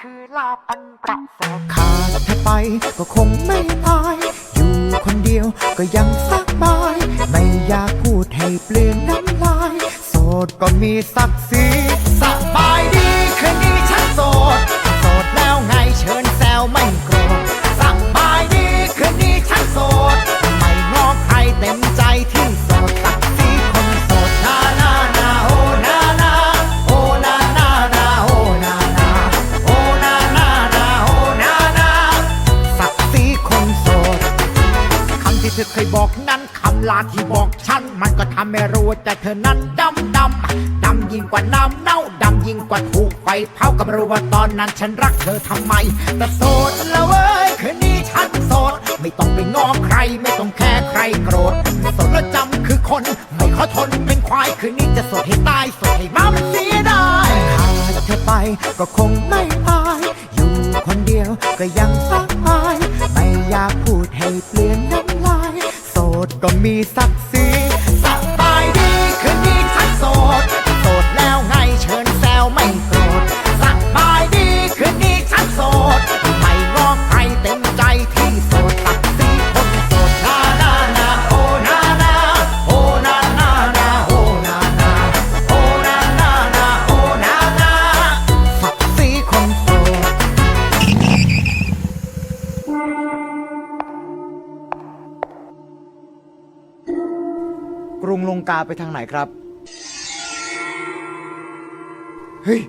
คือลาบันประเสริฐขาดเธอไปก็คงไม่ตาย อยู่คนเดียวก็ยังสักบาย ไม่อยากพูดให้เปลืองน้ำลาย โสดก็มีศักดิ์ศรี ที่บอกฉัน มันก็ทำให้รู้แต่เธอนั้นดำดำดำยิ่งกว่าน้ำเน่าดำยิ่งกว่าถูกไฟเผากับรู้ว่าตอนนั้นฉันรักเธอทำไม แต่โสดแล้วเว้ยคืนนี้ฉันโสด ไม่ต้องไปง้อใครไม่ต้องแค่ใครโกรธโสดแล้วจำคือคน ไม่ขอทนเป็นควายคืนนี้จะโสดให้ตายโสดให้มามันเสียดายขาดเธอไปก็คงไม่ตาย อยู่คนเดียวก็ยังสบายไม่อยากพูดให้เปลี่ยนน้ำลายโสด ก็มีศักดิ์ศรีสบายดีคืนนี้ฉันโสด โสดแล้วไงเชิญแซวไม่เคย งลงกาไปทางไหนครับ เฮ้ย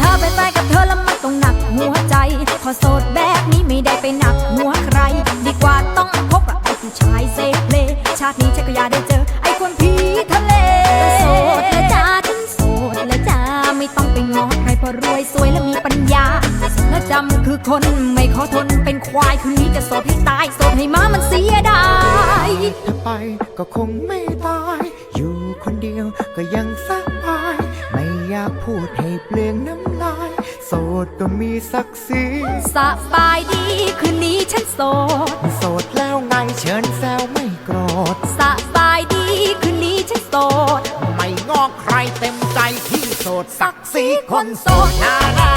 ถ้าไปไปกับเธอแล้วมันต้องหนักหัวใจพอโสดแบบนี้ไม่ได้ไปหนักหัวใคร ดีกว่าต้องพบกับไอ้ผู้ชายเซเพลชาตินี้ฉันก็อยากได้เจอ ไอ้คนผีทะเลโสดแล้วจ้าฉันโสดแล้วจ้าไม่ต้องไปง้อใครเพราะรวยสวยและมีปัญญา แล้วจำคือคนไม่ขอทนเป็นควายคืนนี้จะโสดให้ตายโสดให้ม้ามันเสียดายถ้าไปก็คงไม่ตาย อยู่คนเดียวก็ยังสบาย ไม่อยากพูดให้เปลืองน้ำลาย โสดก็มีศักดิ์ศรีสบายดีคืนนี้ฉันโสด โสดแล้วไงเชิญแซวไม่โกรธสบายดีคืนนี้ฉันโสด ไม่งอกใครเต็มใจที่โสดศักดิ์ศรีคนโสดนานา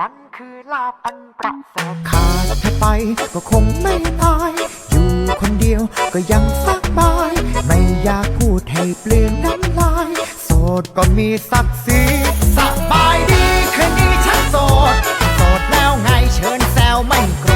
นั้นคือลาบอันประเสริฐขาดเธอไปก็คงไม่ตาย อยู่คนเดียวก็ยังสบาย ไม่อยากพูดให้เปลืองน้ำลาย โสดก็มีศักดิ์ศรีสบายดีคืนนี้ฉันโสด โสดแล้วไงเชิญแซวไม่โก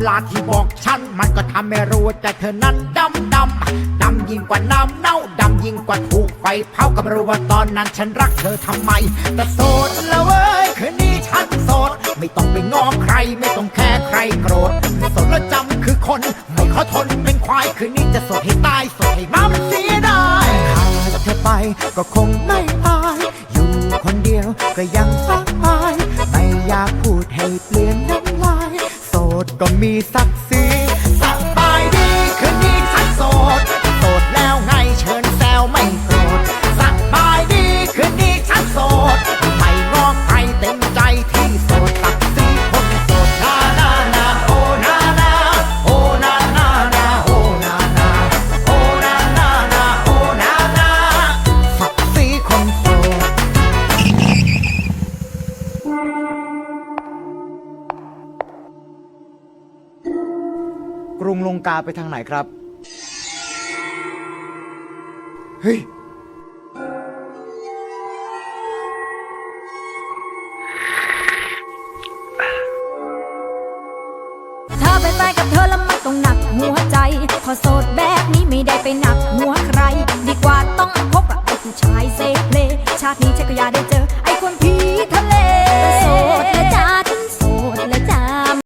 ำลาที่บอกฉัน มันก็ทำให้รู้แต่เธอนั้นดำดำดำยิ่งกว่าน้ำเน่าดำยิ่งกว่าถูกไฟเผากับรู้ว่าตอนนั้นฉันรักเธอทำไม แต่โสดแล้วเว้ยคืนนี้ฉันโสด ไม่ต้องไปง้อใครไม่ต้องแค่ใครโกรธโสดแล้วจำคือคนไม่ขอทนเป็นควายคืนนี้จะโสดให้ตายโสดให้น้ำเสียดายขาดเธอไปก็คงไม่อายอยู่คนเดียวก็ยังสัก มีศักดิ์ กาไปทางไหนครับ เฮ้ย